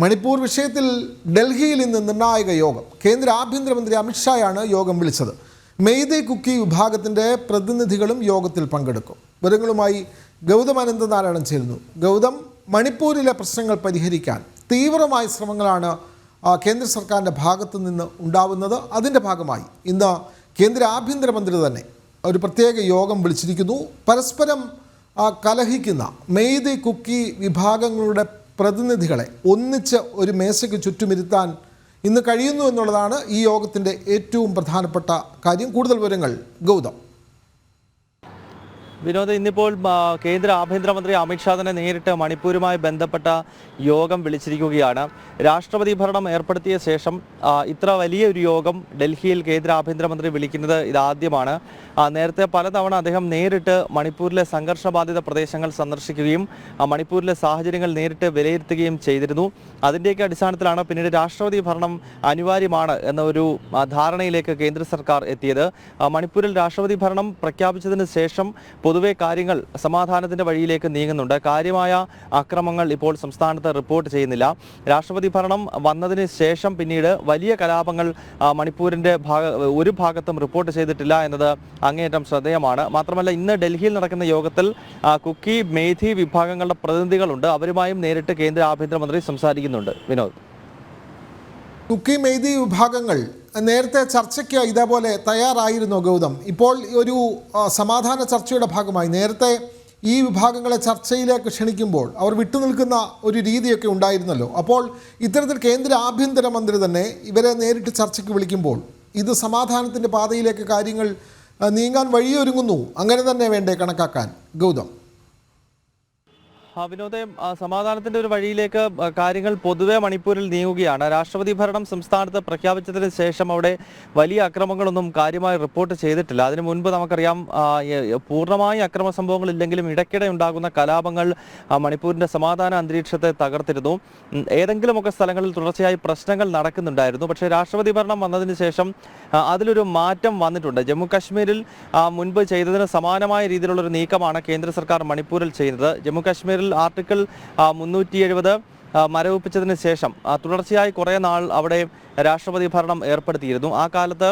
മണിപ്പൂർ വിഷയത്തിൽ ഡൽഹിയിൽ ഇന്ന് നിർണായക യോഗം. കേന്ദ്ര ആഭ്യന്തരമന്ത്രി അമിത്ഷായാണ് യോഗം വിളിച്ചത്. മെയ്തേ കുക്കി വിഭാഗത്തിന്റെ പ്രതിനിധികളും യോഗത്തിൽ പങ്കെടുക്കും. വിവരങ്ങളുമായി ഗൗതം അനന്തനാരായണൻ ചേരുന്നു. ഗൗതം മണിപ്പൂരിലെ പ്രശ്നങ്ങൾ പരിഹരിക്കാൻ തീവ്രമായ ശ്രമങ്ങളാണ് കേന്ദ്ര സർക്കാരിന്റെ ഭാഗത്തു നിന്ന് ഉണ്ടാവുന്നത്. അതിന്റെ ഭാഗമായി ഇന്ന് കേന്ദ്ര ആഭ്യന്തരമന്ത്രി തന്നെ ഒരു പ്രത്യേക യോഗം വിളിച്ചിരിക്കുന്നു. പരസ്പരം കലഹിക്കുന്ന മെയ്തി കുക്കി വിഭാഗങ്ങളുടെ പ്രതിനിധികളെ ഒന്നിച്ച് ഒരു മേശയ്ക്ക് ചുറ്റുമിരുത്താൻ ഇന്ന് കഴിയുന്നു എന്നുള്ളതാണ് ഈ യോഗത്തിന്റെ ഏറ്റവും പ്രധാനപ്പെട്ട കാര്യം. കൂടുതൽ വിവരങ്ങൾ ഗൗതം. വിനോദ് ഇന്നിപ്പോൾ കേന്ദ്ര ആഭ്യന്തരമന്ത്രി അമിത്ഷാ തന്നെ നേരിട്ട് മണിപ്പൂരുമായി ബന്ധപ്പെട്ട യോഗം വിളിച്ചിരിക്കുകയാണ്. രാഷ്ട്രപതി ഭരണം ഏർപ്പെടുത്തിയ ശേഷം ഇത്ര വലിയ ഒരു യോഗം ഡൽഹിയിൽ കേന്ദ്ര ആഭ്യന്തരമന്ത്രി വിളിക്കുന്നത് ഇതാദ്യമാണ്. നേരത്തെ പലതവണ അദ്ദേഹം നേരിട്ട് മണിപ്പൂരിലെ സംഘർഷബാധിത പ്രദേശങ്ങൾ സന്ദർശിക്കുകയും മണിപ്പൂരിലെ സാഹചര്യങ്ങൾ നേരിട്ട് വിലയിരുത്തുകയും ചെയ്തിരുന്നു. അതിന്റെയൊക്കെ അടിസ്ഥാനത്തിലാണ് പിന്നീട് രാഷ്ട്രപതി ഭരണം അനിവാര്യമാണ് എന്ന ഒരു ധാരണയിലേക്ക് കേന്ദ്ര സർക്കാർ എത്തിയത്. മണിപ്പൂരിൽ രാഷ്ട്രപതി ഭരണം പ്രഖ്യാപിച്ചതിന് ശേഷം പൊതുവെ കാര്യങ്ങൾ സമാധാനത്തിന്റെ വഴിയിലേക്ക് നീങ്ങുന്നുണ്ട്. കാര്യമായ അക്രമങ്ങൾ ഇപ്പോൾ സംസ്ഥാനത്ത് റിപ്പോർട്ട് ചെയ്യുന്നില്ല. രാഷ്ട്രപതി ഭരണം വന്നതിന് ശേഷം പിന്നീട് വലിയ കലാപങ്ങൾ മണിപ്പൂരിന്റെ ഭാഗ ഒരു ഭാഗത്തും റിപ്പോർട്ട് ചെയ്തിട്ടില്ല എന്നത് അങ്ങേയറ്റം ശ്രദ്ധേയമാണ്. മാത്രമല്ല ഇന്ന് ഡൽഹിയിൽ നടക്കുന്ന യോഗത്തിൽ കുക്കി മേധി വിഭാഗങ്ങളുടെ പ്രതിനിധികളുണ്ട്. അവരുമായും നേരിട്ട് കേന്ദ്ര ആഭ്യന്തരമന്ത്രി സംസാരിക്കുന്നുണ്ട്. വിനോദ്. കുക്കി മെയ്തി വിഭാഗങ്ങൾ നേരത്തെ ചർച്ചയ്ക്ക് ഇതേപോലെ തയ്യാറായിരുന്നു ഗൗതം. ഇപ്പോൾ ഒരു സമാധാന ചർച്ചയുടെ ഭാഗമായി നേരത്തെ ഈ വിഭാഗങ്ങളെ ചർച്ചയിലേക്ക് ക്ഷണിക്കുമ്പോൾ അവർ വിട്ടുനിൽക്കുന്ന ഒരു രീതിയൊക്കെ ഉണ്ടായിരുന്നല്ലോ. അപ്പോൾ ഇത്തരത്തിൽ കേന്ദ്ര ആഭ്യന്തരമന്ത്രി തന്നെ ഇവരെ നേരിട്ട് ചർച്ചയ്ക്ക് വിളിക്കുമ്പോൾ ഇത് സമാധാനത്തിന്റെ പാതയിലേക്ക് കാര്യങ്ങൾ നീങ്ങാൻ വഴിയൊരുങ്ങുന്നു. അങ്ങനെ തന്നെ വേണ്ടേ കണക്കാക്കാൻ. ഗൗതം. വിനോദേ സമാധാനത്തിന്റെ ഒരു വഴിയിലേക്ക് കാര്യങ്ങൾ പൊതുവെ മണിപ്പൂരിൽ നീങ്ങുകയാണ്. രാഷ്ട്രപതി ഭരണം സംസ്ഥാനത്ത് പ്രഖ്യാപിച്ചതിന് ശേഷം അവിടെ വലിയ അക്രമങ്ങളൊന്നും കാര്യമായി റിപ്പോർട്ട് ചെയ്തിട്ടില്ല. അതിനു മുൻപ് നമുക്കറിയാം പൂർണമായി അക്രമ സംഭവങ്ങൾ ഇല്ലെങ്കിലും ഇടയ്ക്കിടെ ഉണ്ടാകുന്ന കലാപങ്ങൾ മണിപ്പൂരിന്റെ സമാധാന അന്തരീക്ഷത്തെ തകർത്തിരുന്നു. ഏതെങ്കിലുമൊക്കെ സ്ഥലങ്ങളിൽ തുടർച്ചയായി പ്രശ്നങ്ങൾ നടക്കുന്നുണ്ടായിരുന്നു. പക്ഷേ രാഷ്ട്രപതി ഭരണം വന്നതിന് ശേഷം അതിലൊരു മാറ്റം വന്നിട്ടുണ്ട്. ജമ്മു കാശ്മീരിൽ മുൻപ് ചെയ്തതിന് സമാനമായ രീതിയിലുള്ള ഒരു നീക്കമാണ് കേന്ദ്ര സർക്കാർ മണിപ്പൂരിൽ ചെയ്യുന്നത്. ജമ്മു കാശ്മീരിൽ ആർട്ടിക്കിൾ മുന്നൂറ്റി എഴുപത് മരവിപ്പിച്ചതിന് ശേഷം തുടർച്ചയായി കുറേ നാൾ അവിടെ രാഷ്ട്രപതി ഭരണം ഏർപ്പെടുത്തിയിരുന്നു. ആ കാലത്ത്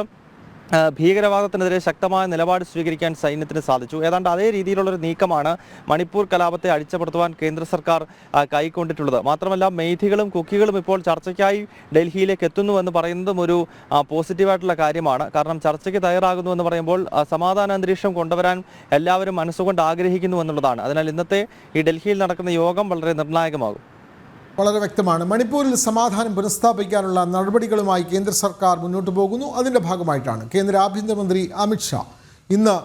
ഭീകരവാദത്തിനെതിരെ ശക്തമായ നിലപാട് സ്വീകരിക്കാൻ സൈന്യത്തിന് സാധിച്ചു. ഏതാണ്ട് അതേ രീതിയിലുള്ള ഒരു നീക്കമാണ് മണിപ്പൂർ കലാപത്തെ അടിച്ചപ്പെടുത്തുവാൻ കേന്ദ്ര സർക്കാർ കൈക്കൊണ്ടിട്ടുള്ളത്. മാത്രമല്ല മെയ്ഥികളും കുക്കികളും ഇപ്പോൾ ചർച്ചയ്ക്കായി ഡൽഹിയിലേക്ക് എത്തുന്നുവെന്ന് പറയുന്നതും ഒരു പോസിറ്റീവായിട്ടുള്ള കാര്യമാണ്. കാരണം ചർച്ചയ്ക്ക് തയ്യാറാകുന്നു എന്ന് പറയുമ്പോൾ സമാധാന അന്തരീക്ഷം കൊണ്ടുവരാൻ എല്ലാവരും മനസ്സുകൊണ്ട് ആഗ്രഹിക്കുന്നു എന്നുള്ളതാണ്. അതിനാൽ ഇന്നത്തെ ഈ ഡൽഹിയിൽ നടക്കുന്ന യോഗം വളരെ നിർണായകമാകും. വളരെ വ്യക്തമാണ്. മണിപ്പൂരിൽ സമാധാനം പുനഃസ്ഥാപിക്കാനുള്ള നടപടികളുമായി കേന്ദ്ര സർക്കാർ മുന്നോട്ട് പോകുന്നു. അതിന്റെ ഭാഗമായിട്ടാണ് കേന്ദ്ര ആഭ്യന്തരമന്ത്രി അമിത്ഷാ ഇന്ന്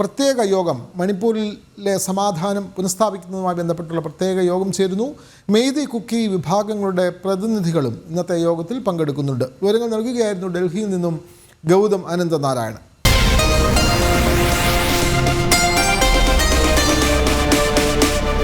പ്രത്യേക യോഗം മണിപ്പൂരിലെ സമാധാനം പുനഃസ്ഥാപിക്കുന്നതുമായി ബന്ധപ്പെട്ടുള്ള പ്രത്യേക യോഗം ചേരുന്നു. മെയ്തി കുക്കി വിഭാഗങ്ങളുടെ പ്രതിനിധികളും ഇന്നത്തെ യോഗത്തിൽ പങ്കെടുക്കുന്നുണ്ട്. വിവരങ്ങൾ നൽകുകയായിരുന്നു ഡൽഹിയിൽ നിന്നും ഗൗതം അനന്തനാരായണൻ.